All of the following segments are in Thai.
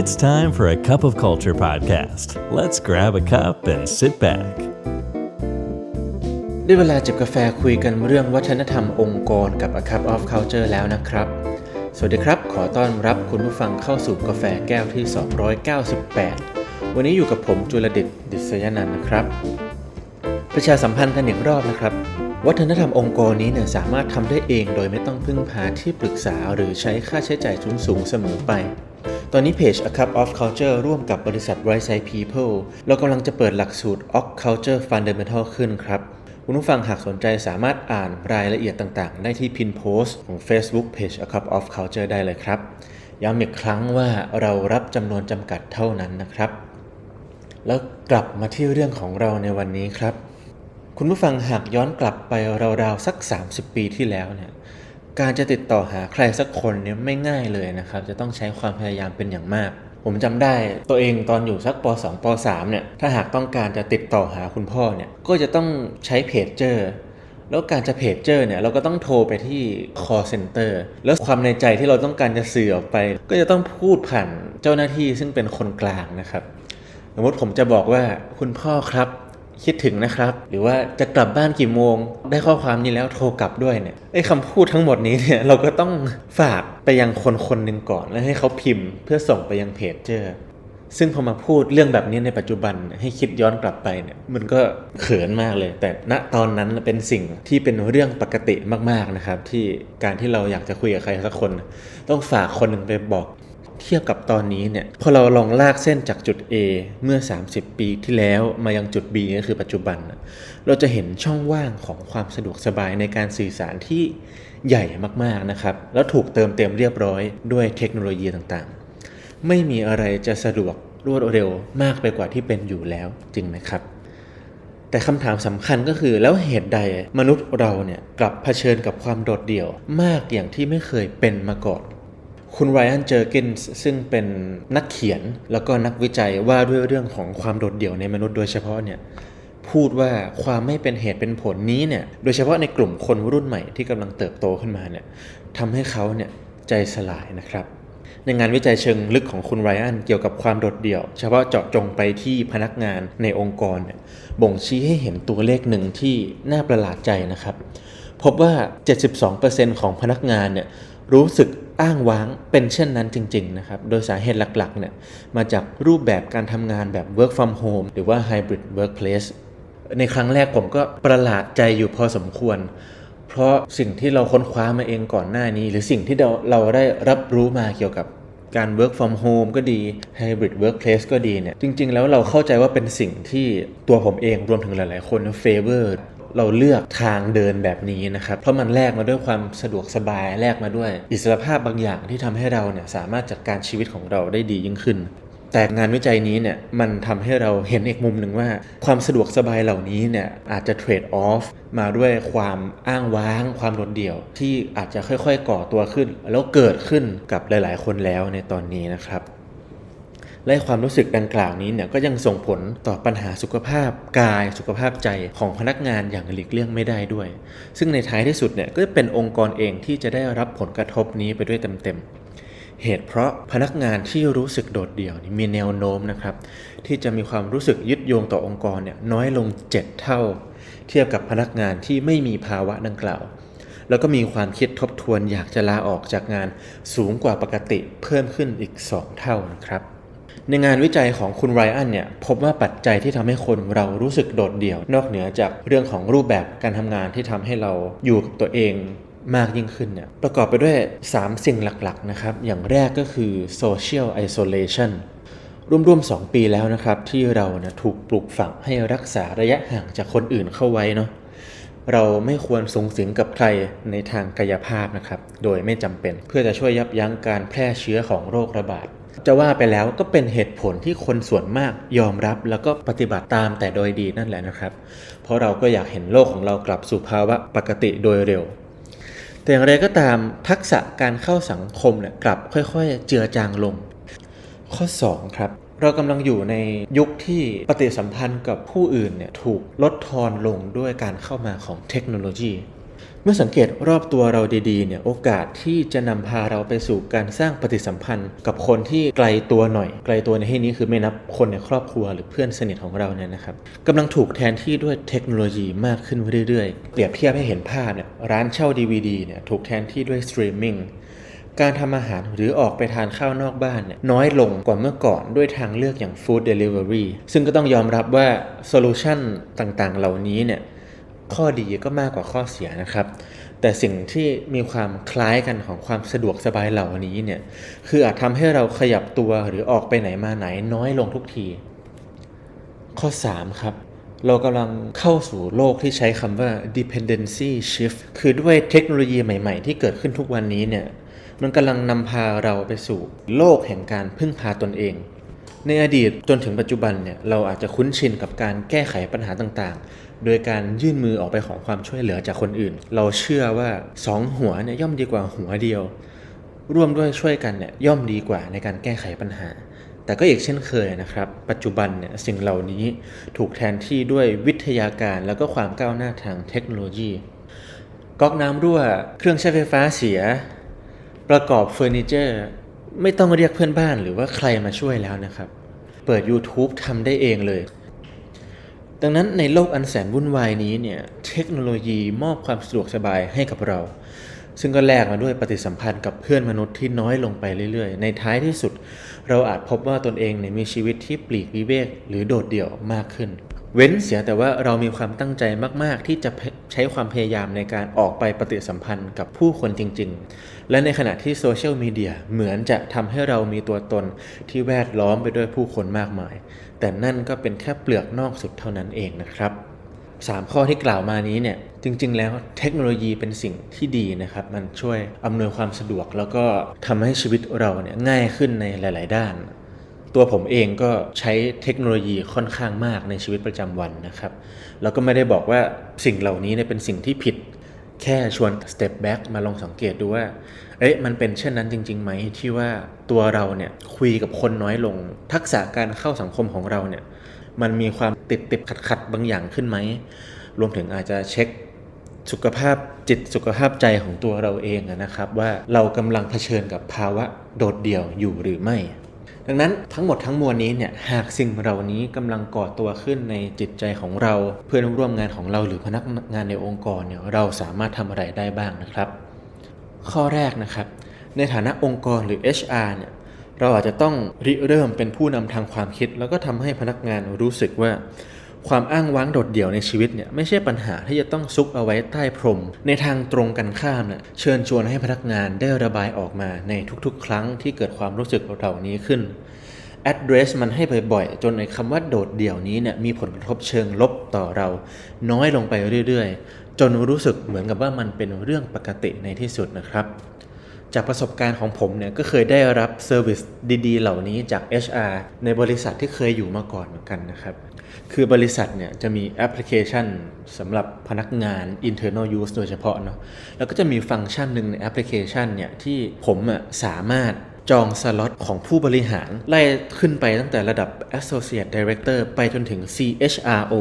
It's time for a cup of culture podcast. Let's grab a cup and sit back. ได้เวลาจิบกาแฟคุยกันเรื่องวัฒนธรรมองค์กรกับ A Cup of Culture แล้วนะครับ สวัสดีครับ ขอต้อนรับคุณผู้ฟังเข้าสู่กาแฟแก้วที่ 298 วันนี้อยู่กับผมจุลดิตดิษยนันนะครับ ประชาสัมพันธ์กันอีกรอบนะครับ วัฒนธรรมองค์กรนี้เนี่ยสามารถทำได้เองโดยไม่ต้องพึ่งพาที่ปรึกษาหรือใช้ค่าใช้จ่ายสูงสูงๆเสมอไป ตอนนี้เพจ A Cup of Culture ร่วมกับบริษัท Right Side People เรากำลังจะเปิดหลักสูตร Oc Culture Fundamental ขึ้นครับ คุณผู้ฟังหากสนใจสามารถอ่านรายละเอียดต่างๆ ได้ที่พินโพสต์ของ Facebook Page A Cup of Culture ได้เลยครับ ย้ำอีกครั้งว่าเรารับจำนวนจำกัดเท่านั้นนะครับ แล้วกลับมาที่เรื่องของเราในวันนี้ครับ คุณผู้ฟังหากย้อนกลับไปราวๆสัก 30 ปีที่แล้วเนี่ย การจะติดต่อหาใครสักคนเนี่ยไม่ง่ายเลยนะครับ จะต้องใช้ความพยายามเป็นอย่างมาก ผมจำได้ตัวเองตอนอยู่สักป .2 ป .3 เนี่ยถ้าหากต้องการจะติดต่อหาคุณพ่อเนี่ยก็จะต้องใช้เพจเจอร์แล้วการจะเพจเจอร์เนี่ยเราก็ต้องโทรไปที่ call center แล้วความในใจที่เราต้องการจะสื่อออกไป ก็จะต้องพูดผ่านเจ้าหน้าที่ซึ่งเป็นคนกลางนะครับ สมมติผมจะบอกว่าคุณพ่อครับ คิดถึงนะครับ หรือว่าจะกลับบ้านกี่โมง ได้ข้อความนี้แล้วโทรกลับด้วยเนี่ยไอ้คำพูดทั้งหมดนี้เนี่ยเราก็ต้องฝากไปยังคนคนหนึ่งก่อน แล้วให้เขาพิมพ์เพื่อส่งไปยังเพจเจอซึ่งพอมาพูดเรื่องแบบนี้ในปัจจุบันให้คิดย้อนกลับไปเนี่ยมันก็เขินมากเลย แต่ณตอนนั้นเป็นสิ่งที่เป็นเรื่องปกติมากๆนะครับ ที่การที่เราอยากจะคุยกับใครสักคน ต้องฝากคนหนึ่งไปบอก เทียบกับตอนนี้เนี่ยพอเราลองลากเส้นจากจุด A เมื่อ 30 ปีที่แล้วมายังจุด B ก็คือปัจจุบัน เราจะเห็นช่องว่างของความสะดวกสบายในการสื่อสารที่ใหญ่มากๆนะครับ แล้วถูกเติมเต็มเรียบร้อยด้วยเทคโนโลยีต่างๆ ไม่มีอะไรจะสะดวกรวดเร็วมากไปกว่าที่เป็นอยู่แล้วจริงไหมครับแต่คำถามสำคัญก็คือแล้วเหตุใดมนุษย์เราเนี่ยกลับเผชิญกับความโดดเดี่ยวมากอย่างที่ไม่เคยเป็นมาก่อน คุณไรอันเจอร์กินซึ่งเป็นนักเขียนแล้วก็นักวิจัยว่าด้วยเรื่องของความโดดเดี่ยวในมนุษย์โดยเฉพาะเนี่ยพูดว่าความไม่เป็นเหตุเป็นผลนี้เนี่ยโดยเฉพาะในกลุ่มคนรุ่นใหม่ที่กำลังเติบโตขึ้นมาเนี่ยทำให้เขาเนี่ยใจสลายนะครับ ในงานวิจัยเชิงลึกของคุณไรอันเกี่ยวกับความโดดเดี่ยว เฉพาะเจาะจงไปที่พนักงานในองค์กรเนี่ยบ่งชี้ให้เห็นตัวเลขหนึ่งที่น่าประหลาดใจนะครับ พบว่า 72%ของพนักงานเนี่ยรู้สึก อ้างว้างเป็นเช่นนั้นจริงๆนะครับ โดยสาเหตุหลักๆเนี่ยมาจากรูปแบบการทำงานแบบ work from home หรือว่า hybrid workplace ในครั้งแรกผมก็ประหลาดใจอยู่พอสมควร เพราะสิ่งที่เราค้นคว้ามาเองก่อนหน้านี้ หรือสิ่งที่เราเราได้รับรู้มาเกี่ยวกับการ work from home ก็ดี hybrid workplace ก็ดีเนี่ยจริงๆ แล้วเราเข้าใจว่าเป็นสิ่งที่ตัวผมเองรวมถึงหลายๆ คน favor เราเลือกทางเดินแบบนี้นะครับ เพราะมันแลกมาด้วยความสะดวกสบายแลกมาด้วย อิสรภาพบางอย่างที่ทำให้เราเนี่ยสามารถจัดการชีวิตของเราได้ดียิ่งขึ้น แต่งานวิจัยนี้เนี่ยมันทำให้เราเห็นอีกมุมหนึ่งว่า ความสะดวกสบายเหล่านี้เนี่ยอาจจะเทรดออฟมาด้วยความอ้างว้าง ความโดดเดี่ยว ที่อาจจะค่อยๆ ก่อตัวขึ้น แล้วเกิดขึ้นกับหลาย ๆ คนแล้วในตอนนี้นะครับ และความรู้สึกดังกล่าวนี้เนี่ยก็ยังส่งผลต่อปัญหาสุขภาพกายสุขภาพใจของพนักงานอย่างหลีกเลี่ยงไม่ได้ด้วย ซึ่งในท้ายที่สุดเนี่ยก็จะเป็นองค์กรเองที่จะได้รับผลกระทบนี้ไปด้วยเต็มๆเหตุเพราะพนักงานที่รู้สึกโดดเดี่ยวมีแนวโน้มนะครับ ที่จะมีความรู้สึกยึดโยงต่อองค์กรเนี่ยน้อยลง 7 เท่า เทียบกับพนักงานที่ไม่มีภาวะดังกล่าว แล้วก็มีความคิดทบทวนอยากจะลาออกจากงานสูงกว่าปกติเพิ่มขึ้นอีก 2 เท่านะครับ ในงานวิจัยของคุณไรอันเนี่ยพบว่าปัจจัยที่ทำให้คนเรารู้สึกโดดเดี่ยว นอกเหนือจากเรื่องของรูปแบบการทำงานที่ทำให้เราอยู่กับตัวเองมากยิ่งขึ้นเนี่ยประกอบไปด้วย 3 สิ่งหลักๆนะครับ อย่างแรกก็คือ social isolation ร่วมๆ 2 ปีแล้วนะครับ ที่เรานะถูกปลูกฝังให้รักษาระยะห่างจากคนอื่นเข้าไว้เนาะเราไม่ควรสูงสิงกับใครในทางกายภาพนะครับ โดยไม่จำเป็นเพื่อจะช่วยยับยั้งการแพร่เชื้อของโรคระบาด จะว่าไปแล้วก็เป็นเหตุผลที่คนส่วนมากยอมรับแล้วก็ปฏิบัติตามแต่โดยดีนั่นแหละนะครับ เพราะเราก็อยากเห็นโลกของเรากลับสู่ภาวะปกติโดยเร็ว แต่อย่างไรก็ตามทักษะการเข้าสังคมเนี่ยกลับค่อยๆ เจือจางลง ข้อ 2 ครับเรากำลังอยู่ในยุคที่ปฏิสัมพันธ์กับผู้อื่นเนี่ยถูกลดทอนลงด้วยการเข้ามาของเทคโนโลยี มื่อสังเกตรอบตัวเราดีๆเนี่ยโอกาสที่จะนำพาเราไปสู่การสร้างปฏิสัมพันธ์ กับคนที่ไกลตัวหน่อย ไกลตัวในที่นี้คือไม่นับคนในครอบครัวหรือเพื่อนสนิทของเราเนี่ยนะครับกำลังถูกแทนที่ด้วยเทคโนโลยีมากขึ้นเรื่อยๆ เปรียบเทียบให้เห็นภาพเนี่ยร้านเช่า DVD เนี่ยถูกแทนที่ด้วยสตรีมมิ่งการทำอาหารหรือออกไปทานข้าวนอกบ้านเนี่ยน้อยลงกว่าเมื่อก่อนด้วยทางเลือกอย่าง Food Delivery ซึ่งก็ต้องยอมรับว่าโซลูชันต่างๆ เหล่านี้เนี่ย ข้อดีก็มากกว่าข้อเสียนะครับ แต่สิ่งที่มีความคล้ายกันของความสะดวกสบายเหล่านี้เนี่ยคืออาจทำให้เราขยับตัวหรือออกไปไหนมาไหนน้อยลงทุกที ข้อ 3 ครับ เรากำลังเข้าสู่โลกที่ใช้คำว่า dependency shift คือด้วยเทคโนโลยีใหม่ ๆ ที่เกิดขึ้นทุกวันนี้เนี่ยมันกำลังนำพาเราไปสู่โลกแห่งการพึ่งพาตนเองในอดีตจนถึงปัจจุบันเนี่ยเราอาจจะคุ้นชินกับการแก้ไขปัญหาต่างๆ โดยการยื่นมือออกไปของความช่วยเหลือจากคนอื่น เราเชื่อว่าสองหัวเนี่ยย่อมดีกว่าหัวเดียว ร่วมด้วยช่วยกันเนี่ยย่อมดีกว่าในการแก้ไขปัญหา แต่ก็อีกเช่นเคยนะครับ ปัจจุบันเนี่ยสิ่งเหล่านี้ถูกแทนที่ด้วยวิทยาการแล้วก็ความก้าวหน้าทางเทคโนโลยีก๊อกน้ำรั่ว เครื่องใช้ไฟฟ้าเสีย ประกอบเฟอร์นิเจอร์ ไม่ต้องเรียกเพื่อนบ้านหรือว่าใครมาช่วยแล้วนะครับ เปิด YouTube ทำได้เองเลย ดังนั้นในโลกอันแสนวุ่นวายนี้เนี่ยเทคโนโลยีมอบความสะดวกสบายให้กับเรา ซึ่งก็แลกมาด้วยปฏิสัมพันธ์กับเพื่อนมนุษย์ที่น้อยลงไปเรื่อยๆ ในท้ายที่สุด เราอาจพบว่าตนเองเนี่ยมีชีวิตที่ปลีกวิเวกหรือโดดเดี่ยวมากขึ้น เว้นเสียแต่ว่าเรามีความตั้งใจมาก ๆ ที่จะใช้ความพยายามในการออกไปปฏิสัมพันธ์กับผู้คนจริง ๆ และในขณะที่โซเชียลมีเดียเหมือนจะทำให้เรามีตัวตนที่แวดล้อมไปด้วยผู้คนมากมาย แต่นั่นก็เป็นแค่เปลือกนอกสุดเท่านั้นเองนะครับ 3 ข้อที่กล่าวมานี้เนี่ยจริง ๆ แล้วเทคโนโลยีเป็นสิ่งที่ดีนะครับ มันช่วยอำนวยความสะดวกแล้วก็ทำให้ชีวิตเราเนี่ยง่ายขึ้นในหลาย ๆ ด้าน ตัวผมเองก็ใช้เทคโนโลยีค่อนข้างมากในชีวิตประจำวันนะครับ แล้วก็ไม่ได้บอกว่าสิ่งเหล่านี้เนี่ยเป็นสิ่งที่ผิด แค่ชวน step back มาลองสังเกตดูว่า เอ๊ะมันเป็นเช่นนั้นจริงๆไหมที่ว่าตัวเราเนี่ยคุยกับคนน้อยลง ทักษะการเข้าสังคมของเราเนี่ยมันมีความติดติดขัดขัดบางอย่างขึ้นไหม รวมถึงอาจจะเช็คสุขภาพจิตสุขภาพใจของตัวเราเองนะครับ ว่าเรากำลังเผชิญกับภาวะโดดเดี่ยวอยู่หรือไม่ ดังนั้นทั้งหมดทั้งมวลนี้เนี่ยหากสิ่งเหล่านี้กำลังก่อตัวขึ้นในจิตใจของเรา เพื่อนร่วมงานของเราหรือพนักงานในองค์กรเนี่ยเราสามารถทำอะไรได้บ้างนะครับ ข้อแรกนะครับ ในฐานะองค์กรหรือ HR เนี่ยเราอาจจะต้องริเริ่มเป็นผู้นำทางความคิด แล้วก็ทำให้พนักงานรู้สึกว่า ความอ้างว้างโดดเดี่ยวในชีวิตเนี่ยไม่ใช่ปัญหาที่จะต้องซุกเอาไว้ใต้พรม ในทางตรงกันข้ามเนี่ยเชิญชวนให้พนักงานได้ระบายออกมาในทุกๆ ครั้งที่เกิดความรู้สึกเหล่านี้ขึ้น address มันให้บ่อยๆ จนในคำว่าโดดเดี่ยวนี้เนี่ยมีผลกระทบเชิงลบต่อเรา น้อยลงไปเรื่อยๆ จนรู้สึกเหมือนกับว่ามันเป็นเรื่องปกติในที่สุดนะครับ จากประสบการณ์ของผมเนี่ยก็เคยได้รับเซอร์วิสดีๆ เหล่านี้จาก HR ในบริษัทที่เคยอยู่มาก่อนเหมือนกันนะครับ คือบริษัทเนี่ยจะมีแอปพลิเคชันสำหรับพนักงาน internal use โดยเฉพาะเนาะแล้วก็จะมีฟังก์ชันหนึ่งในแอปพลิเคชันเนี่ยที่ผมอะสามารถจองสล็อตของผู้บริหาร ไล่ขึ้นไปตั้งแต่ระดับ Associate Director ไปจนถึง CHRO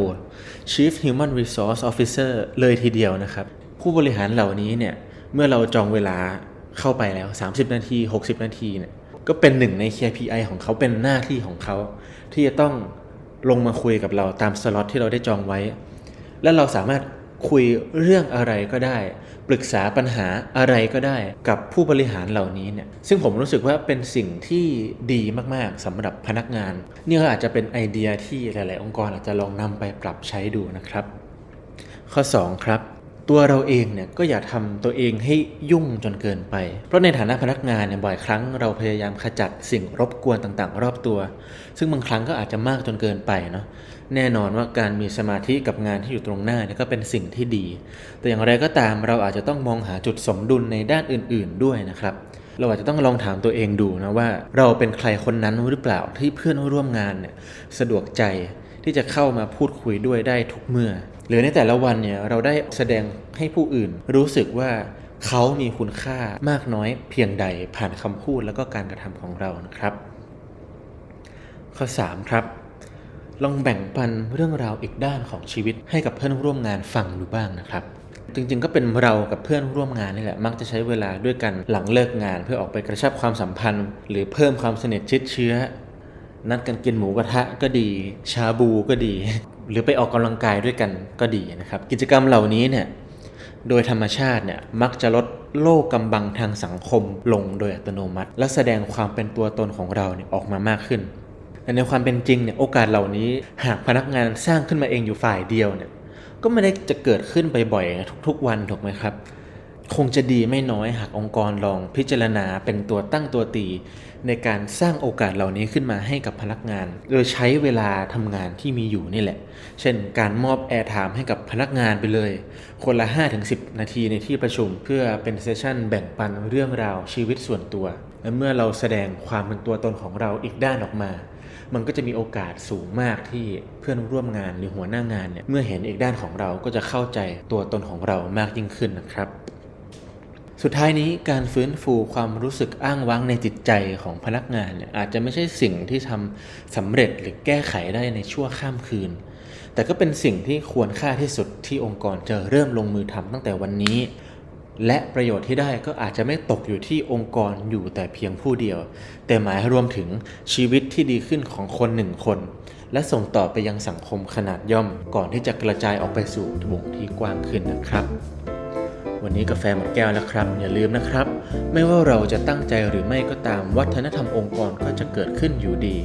Chief Human Resource Officer เลยทีเดียวนะครับ ผู้บริหารเหล่านี้เนี่ย เมื่อเราจองเวลาเข้าไปแล้ว 30 นาที 60 นาทีเนี่ย ก็เป็นหนึ่งใน KPI ของเขาเป็นหน้าที่ของเขา ที่จะต้อง ลงมาคุยกับเราตามสล็อตที่เราได้จองไว้ และเราสามารถคุยเรื่องอะไรก็ได้ ปรึกษาปัญหาอะไรก็ได้กับผู้บริหารเหล่านี้เนี่ยซึ่งผมรู้สึกว่าเป็นสิ่งที่ดีมากๆสำหรับพนักงาน นี่ก็อาจจะเป็นไอเดียที่หลาย ๆ องค์กรอาจจะลองนำไปปรับใช้ดูนะครับ ข้อ 2 ครับ ตัวเราเองเนี่ยก็อย่าทำตัวเองให้ยุ่งจนเกินไป เพราะในฐานะพนักงานเนี่ยบ่อยครั้งเราพยายามขจัดสิ่งรบกวนต่างๆ รอบตัว ซึ่งบางครั้งก็อาจจะมากจนเกินไปเนาะแน่นอนว่าการมีสมาธิกับงานที่อยู่ตรงหน้าเนี่ยก็เป็นสิ่งที่ดี แต่อย่างไรก็ตามเราอาจจะต้องมองหาจุดสมดุลในด้านอื่น ๆ ด้วยนะครับเราอาจจะต้องลองถามตัวเองดูนะว่า เราเป็นใครคนนั้นหรือเปล่าที่เพื่อนร่วมงานเนี่ยสะดวกใจ ที่จะเข้ามาพูดคุยด้วยได้ทุกเมื่อ หรือในแต่ละวันเนี่ยเราได้แสดงให้ผู้อื่น รู้สึกว่าเขามีคุณค่ามากน้อยเพียงใดผ่านคำพูดแล้วก็การกระทำของเรานะครับ ข้อ 3 ครับ ลองแบ่งปันเรื่องราวอีกด้านของชีวิตให้กับเพื่อนร่วมงานฟังดูบ้างนะครับจริงๆ ก็เป็นเรากับเพื่อนร่วมงานนี่แหละ มักจะใช้เวลาด้วยกันหลังเลิกงาน เพื่อออกไปกระชับความสัมพันธ์ หรือเพิ่มความสนิทชิดเชื้อ นัดกันกินหมูกระทะก็ดี ชาบูก็ดี หรือไปออกกำลังกายด้วยกันก็ดีนะครับ กิจกรรมเหล่านี้เนี่ยโดยธรรมชาติเนี่ยมักจะลดโลกกำบังทางสังคมลงโดยอัตโนมัติ และแสดงความเป็นตัวตนของเราเนี่ยออกมามากขึ้นแต่ในความเป็นจริงเนี่ยโอกาสเหล่านี้หากพนักงานสร้างขึ้นมาเองอยู่ฝ่ายเดียวเนี่ยก็ไม่ได้จะเกิดขึ้นบ่อยๆทุกๆวันถูกไหมครับ คงจะดีไม่น้อยหากองค์กรลองพิจารณาเป็นตัวตั้งตัวตี ในการสร้างโอกาสเหล่านี้ขึ้นมาให้กับพนักงาน โดยใช้เวลาทำงานที่มีอยู่นี่แหละ เช่น การมอบแอร์ไทม์ให้กับพนักงานไปเลย คนละ 5-10 นาทีในที่ประชุมเพื่อเป็นเซสชั่นแบ่งปันเรื่องราวชีวิตส่วนตัว และเมื่อเราแสดงความเป็นตัวตนของเราอีกด้านออกมามันก็จะมีโอกาสสูงมากที่เพื่อนร่วมงานหรือหัวหน้างานเนี่ยเมื่อเห็นอีกด้านของเราก็จะเข้าใจตัวตนของเรามากยิ่งขึ้นนะครับ สุดท้ายนี้การฟื้นฟูความรู้สึกอ้างว้างในจิตใจของพนักงานเนี่ยอาจจะไม่ใช่สิ่งที่ทำสำเร็จหรือแก้ไขได้ในชั่วข้ามคืน แต่ก็เป็นสิ่งที่ควรค่าที่สุดที่องค์กรจะเริ่มลงมือทำตั้งแต่วันนี้ และประโยชน์ที่ได้ก็อาจจะไม่ตกอยู่ที่องค์กรอยู่แต่เพียงผู้เดียว แต่หมายรวมถึงชีวิตที่ดีขึ้นของคนหนึ่งคน และส่งต่อไปยังสังคมขนาดย่อมก่อนที่จะกระจายออกไปสู่วงที่กว้างขึ้นนะครับ วันนี้กาแฟหมดแก้วแล้วครับ อย่าลืมนะครับ ไม่ว่าเราจะตั้งใจหรือไม่ก็ตามวัฒนธรรมองค์กรก็จะเกิดขึ้นอยู่ดี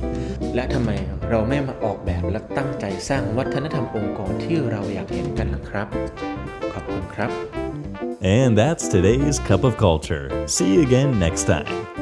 และทำไมเราไม่มาออกแบบและตั้งใจสร้างวัฒนธรรมองค์กรที่เราอยากเห็นกันล่ะครับ ขอบคุณครับ And that's today's Cup of Culture. See you again next time.